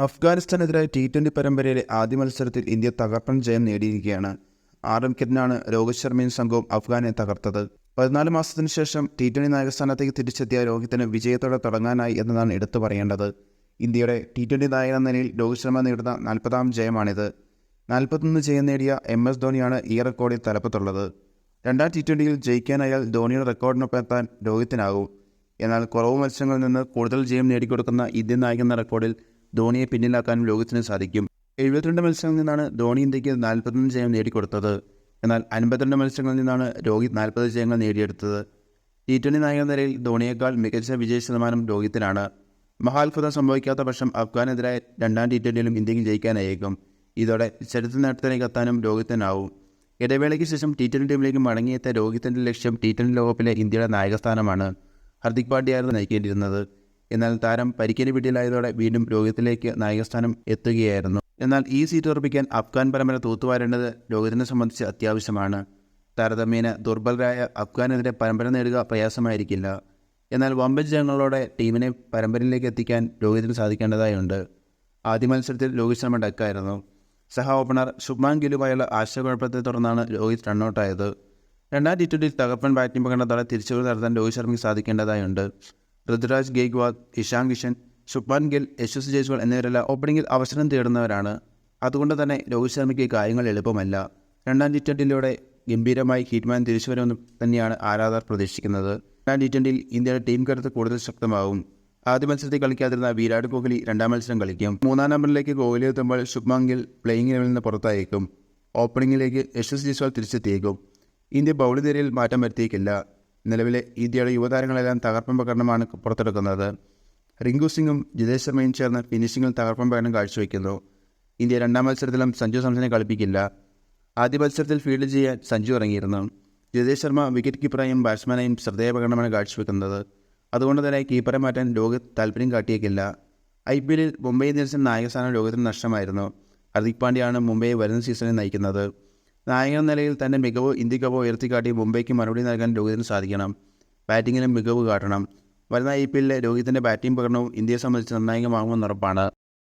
അഫ്ഗാനിസ്ഥാനെതിരായ T twenty പരമ്പരയിലെ ആദ്യ മത്സരത്തിൽ ഇന്ത്യ തകർപ്പൻ ജയം നേടിയിരിക്കുകയാണ്. ആറ് വിക്കറ്റിനാണ് രോഹിത് ശർമ്മയും സംഘവും അഫ്ഗാനെ തകർത്തത്. പതിനാല് മാസത്തിനു ശേഷം ടി ട്വന്റി നായകസ്ഥാനത്തേക്ക് തിരിച്ചെത്തിയ രോഹിത്തിന് വിജയത്തോടെ തുടങ്ങാനായി എന്നതാണ് എടുത്തു പറയേണ്ടത്. ഇന്ത്യയുടെ ടി ട്വന്റി നായകൻ എന്ന നിലയിൽ രോഹിത് ശർമ്മ നേടുന്ന നാൽപ്പതാം ജയമാണിത്. നാൽപ്പത്തൊന്ന് ജയം നേടിയ എം എസ് ധോണിയാണ് ഈ റെക്കോർഡിൽ തലപ്പത്തുള്ളത്. രണ്ടാം ടി ട്വന്റിയിൽ ജയിക്കാനായാൽ ധോണിയുടെ റെക്കോർഡിനൊപ്പം എത്താൻ രോഹിത്തിനാകും. എന്നാൽ കുറവ് മത്സരങ്ങളിൽ നിന്ന് കൂടുതൽ ജയം നേടിക്കൊടുക്കുന്ന ഇന്ത്യൻ നായകൻ എന്ന റെക്കോർഡിൽ ധോണിയെ പിന്നിലാക്കാനും ലോകത്തിന് സാധിക്കും. എഴുപത്തിരണ്ട് മത്സരങ്ങളിൽ നിന്നാണ് ധോണി ഇന്ത്യയ്ക്ക് നാൽപ്പത്തൊന്ന് ജയം നേടിക്കൊടുത്തത്. എന്നാൽ അൻപത്തിരണ്ട് മത്സരങ്ങളിൽ നിന്നാണ് രോഹിത് നാൽപ്പത് ജയങ്ങൾ നേടിയെടുത്തത്. ടി ട്വന്റി നായക നിലയിൽ ധോണിയേക്കാൾ മികച്ച വിജയ ശതമാനം രോഹിത്തിനാണ്. മഹാത്ഭുതം സംഭവിക്കാത്ത പക്ഷം അഫ്ഗാനെതിരായ രണ്ടാം ടി ട്വന്റിയിലും ഇന്ത്യയ്ക്ക് ജയിക്കാനായേക്കും. ഇതോടെ ചരിത്ര നേട്ടത്തിലേക്ക് എത്താനും രോഹിത്തിനാവും. ഇടവേളയ്ക്ക് ശേഷം ടി ട്വന്റി ടീമിലേക്ക് മടങ്ങിയെത്തിയ രോഹിത്തിന്റെ ലക്ഷ്യം ടി ട്വന്റി ലോകകപ്പിലെ ഇന്ത്യയുടെ നായകസ്ഥാനമാണ്. ഹർദിക് പാണ്ഡ്യയായിരുന്നു നയിക്കേണ്ടിയിരുന്നത്. എന്നാൽ താരം പരിക്കേറ്റ് വീട്ടിലായതോടെ വീണ്ടും രോഹിത്തിലേക്ക് നായകസ്ഥാനം എത്തുകയായിരുന്നു. എന്നാൽ ഈ സീറ്റ് ഉറപ്പിക്കാൻ അഫ്ഗാൻ പരമ്പര തൂത്തുവാരേണ്ടത് രോഹിത്തിനെ സംബന്ധിച്ച് അത്യാവശ്യമാണ്. താരതമ്യേന ദുർബലരായ അഫ്ഗാനെതിരെ പരമ്പര നേടുക പ്രയാസമായിരിക്കില്ല. എന്നാൽ വമ്പൻ ജയങ്ങളോടെ ടീമിനെ പരമ്പരയിലേക്ക് എത്തിക്കാൻ രോഹിതിന് സാധിക്കേണ്ടതായുണ്ട്. ആദ്യ മത്സരത്തിൽ രോഹിത് ശർമ്മ ഡക്കായിരുന്നു. സഹ ഓപ്പണർ ശുഭ്മാൻ ഗിലുമായുള്ള ആശയക്കുഴപ്പത്തെ തുടർന്നാണ് രോഹിത് റണ്ണൌട്ടായത്. രണ്ടാം ടി ട്വന്റിയിൽ തകർപ്പൻ ബാറ്റിംഗ് പകർന്നതോടെ തിരിച്ചുവരവ് നടത്താൻ രോഹിത് ശർമ്മയ്ക്ക് സാധിക്കേണ്ടതായുണ്ട്. ഋതുരാജ് ഗെയ്ക്വാദ് ഇഷാൻ കിഷൻ ശുഭ്മാൻ ഗിൽ യശസ് ജയ്സ്വാൾ എന്നിവരെല്ലാം ഓപ്പണിംഗിൽ അവസരം തേടുന്നവരാണ്. അതുകൊണ്ട് തന്നെ രോഹിത് ശർമ്മയ്ക്ക് കാര്യങ്ങൾ എളുപ്പമല്ല. രണ്ടാം ടി ട്വന്റിയിലൂടെ ഗംഭീരമായി ഹിറ്റ്മാൻ തിരിച്ചുവരുമെന്ന് തന്നെയാണ് ആരാധകർ പ്രതീക്ഷിക്കുന്നത്. രണ്ടാം ടി ട്വന്റിയിൽ ഇന്ത്യയുടെ ടീം കരുത്ത് കൂടുതൽ ശക്തമാകും. ആദ്യ മത്സരത്തിൽ കളിക്കാതിരുന്ന വിരാട് കോഹ്ലി രണ്ടാം മത്സരം കളിക്കും. മൂന്നാം നമ്പറിലേക്ക് കോഹ്ലി എത്തുമ്പോൾ ശുഭ്മാൻ ഗിൽ പ്ലേയിങ് ലെവലിൽ നിന്ന് പുറത്തായേക്കും. ഓപ്പണിംഗിലേക്ക് യശസ് ജയ്സ്വാൾ തിരിച്ചെത്തിയേക്കും. ഇന്ത്യ ബൗളിംഗ് നിരയിൽ മാറ്റം വരുത്തിയേക്കില്ല നിലവിലെ ഇന്ത്യയുടെ യുവതാരങ്ങളെല്ലാം തകർപ്പൻ പ്രകടനമാണ് പുറത്തെടുക്കുന്നത്. റിങ്കു സിംഗും ജിതേഷ് ശർമ്മയും ചേർന്ന് ഫിനിഷിംഗിൽ തകർപ്പൻ പ്രകടനം കാഴ്ചവെക്കുന്നു. ഇന്ത്യ രണ്ടാം മത്സരത്തിലും സഞ്ജു സാംസനെ കളിപ്പിക്കില്ല. ആദ്യ മത്സരത്തിൽ ഫീൽഡ് ചെയ്യാൻ സഞ്ജു ഇറങ്ങിയിരുന്നു. ജിതേഷ് ശർമ്മ വിക്കറ്റ് കീപ്പറായും ബാറ്റ്സ്മാനായും ശ്രദ്ധേയ പ്രകടനമാണ് കാഴ്ചവെക്കുന്നത്. അതുകൊണ്ട് തന്നെ കീപ്പറെ മാറ്റാൻ ലോകത്ത് താല്പര്യം കാട്ടിയേക്കില്ല. ഐ പി എല്ലിൽ മുംബൈ ഇന്ത്യൻസിന് നായകസ്ഥാനം ലോകത്തിന് നഷ്ടമായിരുന്നു. ഹർദിക് പാണ്ഡ്യയാണ് മുംബൈയെ വരുന്ന സീസണിൽ നയിക്കുന്നത്. നായകൻ നിലയിൽ തന്റെ മികവ് ഇന്ത്യക്കൊപ്പം ഉയർത്തിക്കാട്ടി മുംബൈക്ക് മറുപടി നൽകാൻ രോഹിതിന് സാധിക്കണം. ബാറ്റിങ്ങിലും മികവ് കാട്ടണം. വരുന്ന ഐ പി എല്ലിലെ രോഹിതിന്റെ ബാറ്റിംഗ് പ്രകടനവും ഇന്ത്യയെ സംബന്ധിച്ച് നിർണായകമാകുമെന്ന് ഉറപ്പാണ്.